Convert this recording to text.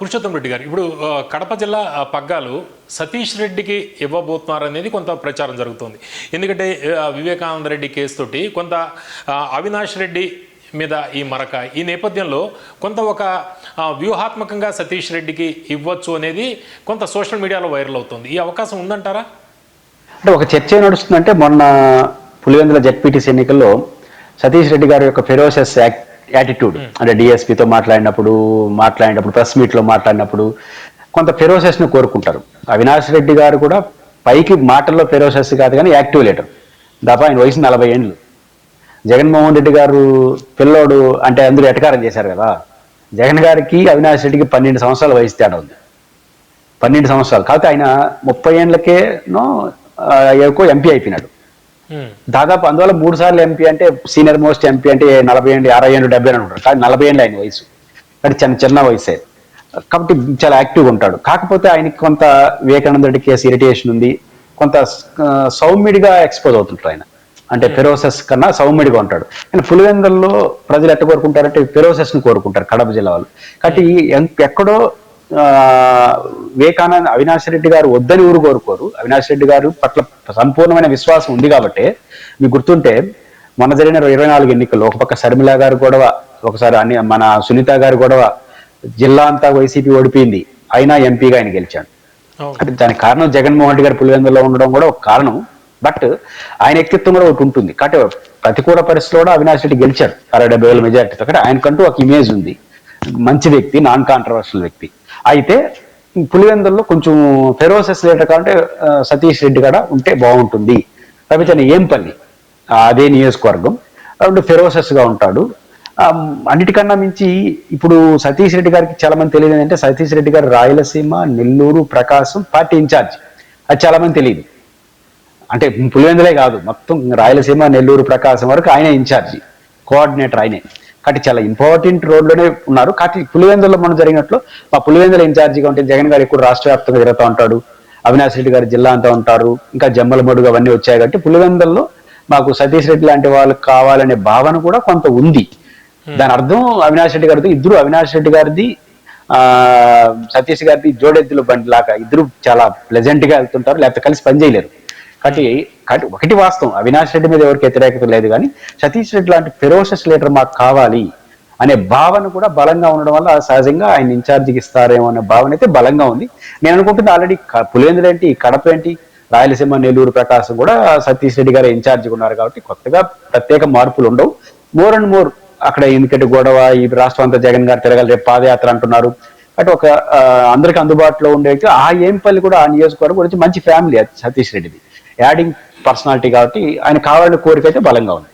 పురుషోత్తం రెడ్డి గారు ఇప్పుడు కడప జిల్లా పగ్గాలు సతీష్ రెడ్డికి ఇవ్వబోతున్నారు అనేది కొంత ప్రచారం జరుగుతోంది. ఎందుకంటే వివేకానంద రెడ్డి కేసు తోటి కొంత అవినాష్ రెడ్డి మీద ఈ మరక ఈ నేపథ్యంలో కొంత ఒక వ్యూహాత్మకంగా సతీష్ రెడ్డికి ఇవ్వచ్చు అనేది కొంత సోషల్ మీడియాలో వైరల్ అవుతుంది. ఈ అవకాశం ఉందంటారా? అంటే ఒక చర్చ నడుస్తుందంటే మొన్న పులివెందుల జడ్పీటీసీ ఎన్నికల్లో సతీష్ రెడ్డి గారి యొక్క ఫెరోసెస్ యాటిట్యూడ్ అంటే డిఎస్పీతో మాట్లాడినప్పుడు మాట్లాడినప్పుడు ప్రెస్ మీట్లో మాట్లాడినప్పుడు కొంత ఫెరోసెస్ను కోరుకుంటారు. అవినాష్ రెడ్డి గారు కూడా పైకి మాటల్లో ఫెరోసెస్ కాదు కానీ యాక్టివ్ లీడర్ దాపా ఆయన వయసు నలభై ఏండ్లు జగన్మోహన్ రెడ్డి గారు పిల్లోడు అంటే అందరూ ఎటకారం చేశారు కదా. జగన్ గారికి అవినాష్ రెడ్డికి పన్నెండు సంవత్సరాల వయసు తేడా ఉంది. పన్నెండు సంవత్సరాలు. కాకపోతే ఆయన ముప్పై ఆ, ఎక్కువ ఎంపీ అయిపోయినాడు. దాదాపు అందువల్ల మూడు సార్లు ఎంపీ అంటే సీనియర్ మోస్ట్ ఎంపీ అంటే నలభై ఏళ్ళు అరవై ఏళ్ళు డెబ్బై ఏళ్ళు ఉంటారు. కానీ నలభై ఏళ్ళు ఆయన వయసు. కానీ చిన్న చిన్న వయసే. కాబట్టి చాలా యాక్టివ్గా ఉంటాడు. కాకపోతే ఆయనకి కొంత వివేకానంద రెడ్డి కేసు ఇరిటేషన్ ఉంది. కొంత సౌమ్యుడిగా ఎక్స్పోజ్ అవుతుంటారు ఆయన. అంటే ఫెరోసెస్ కన్నా సౌమ్యుడిగా ఉంటాడు. కానీ పులివెందుల్లో ప్రజలు ఎట్ట కోరుకుంటారంటే ఫెరోసెస్ని కోరుకుంటారు కడప జిల్లా వాళ్ళు. కాబట్టి ఎక్కడో వివేకానంద అవినాష్ రెడ్డి గారు వద్దని ఊరు కోరుకోరు. అవినాష్ రెడ్డి గారు పట్ల సంపూర్ణమైన విశ్వాసం ఉంది కాబట్టి మీకు గుర్తుంటే మొన్న జరిగిన ఇరవై నాలుగు ఎన్నికల్లో ఒక పక్క శర్మిల గారు గొడవ ఒకసారి అన్ని మన సునీత గారి గొడవ జిల్లా అంతా వైసీపీ ఓడిపోయింది. అయినా ఎంపీగా ఆయన గెలిచాడు. అంటే దానికి కారణం జగన్మోహన్ రెడ్డి గారు పులివెందులో ఉండడం కూడా ఒక కారణం. బట్ ఆయన వ్యక్తిత్వం కూడా ఒకటి ఉంటుంది. కాబట్టి ప్రతికూల పరిస్థితిలో కూడా అవినాష్ రెడ్డి గెలిచాడు. అరవై డెబ్బై వేల మెజార్టీతో. ఆయనకంటూ ఒక ఇమేజ్ ఉంది. మంచి వ్యక్తి నాన్ కాంట్రవర్షియల్ వ్యక్తి. అయితే పులివెందుల్లో కొంచెం ఫెరోసెస్ లీడర్ కాబట్టి సతీష్ రెడ్డి కూడా ఉంటే బాగుంటుంది. కాకపోతే ఏంపల్లి ఏం పల్లి అదే నియోజకవర్గం. కాబట్టి ఫెరోసెస్గా ఉంటాడు. అన్నిటికన్నా మించి ఇప్పుడు సతీష్ రెడ్డి గారికి చాలా మంది తెలియదు ఏంటంటే సతీష్ రెడ్డి గారు రాయలసీమ నెల్లూరు ప్రకాశం పార్టీ ఇన్ఛార్జ్. అది చాలా మంది తెలియదు. అంటే పులివెందులే కాదు మొత్తం రాయలసీమ నెల్లూరు ప్రకాశం వరకు ఆయనే ఇన్ఛార్జి. కోఆర్డినేటర్ ఆయనే. కాబట్టి చాలా ఇంపార్టెంట్ రోడ్లోనే ఉన్నారు. కాబట్టి పులివెందులో మనం జరిగినట్లు మా పులివెందుల ఇన్ఛార్జిగా ఉంటే జగన్ గారు ఎక్కువ రాష్ట్ర వ్యాప్తంగా తిరుగుతూ ఉంటాడు. అవినాష్ రెడ్డి గారు జిల్లా అంతా ఉంటారు. ఇంకా జమ్మలమడుగు అవన్నీ వచ్చాయి కాబట్టి పులివెందుల్లో మాకు సతీష్ రెడ్డి లాంటి వాళ్ళు కావాలనే భావన కూడా కొంత ఉంది. దాని అర్థం అవినాష్ రెడ్డి గారిది ఇద్దరు అవినాష్ రెడ్డి గారిది ఆ సతీష్ గారిది జోడెద్దుల బండి లాగా ఇద్దరు చాలా ప్లెజెంట్గా వెళ్తుంటారు లేకపోతే కలిసి పని చేయలేరు. కాబట్టి కాబట్టి ఒకటి వాస్తవం. అవినాష్ రెడ్డి మీద ఎవరికి వ్యతిరేకత లేదు కానీ సతీష్ రెడ్డి లాంటి ఫెరోషస్ లీడర్ మాకు కావాలి అనే భావన కూడా బలంగా ఉండడం వల్ల సహజంగా ఆయన ఇన్ఛార్జికి ఇస్తారేమో అనే భావన అయితే బలంగా ఉంది. నేను అనుకుంటుంది ఆల్రెడీ పులివెందులు ఏంటి కడప ఏంటి రాయలసీమ నెల్లూరు ప్రకాశం కూడా సతీష్ రెడ్డి గారు ఇన్ఛార్జిగా ఉన్నారు కాబట్టి కొత్తగా ప్రత్యేక మార్పులు ఉండవు. మోర్ అండ్ మోర్ అక్కడ ఎందుకంటే గొడవ ఈ రాష్ట్రం అంతా జగన్ గారు తిరగాలి రేపు పాదయాత్ర అంటున్నారు. అటు ఒక అందరికి అందుబాటులో ఉండే ఆ ఏంపల్లి కూడా ఆ నియోజకవర్గం గురించి మంచి ఫ్యామిలీ అది సతీష్ రెడ్డిది. యాడింగ్ పర్సనాలిటీ కాబట్టి ఆయన కావాలనే కోరిక అయితే బలంగా ఉంది.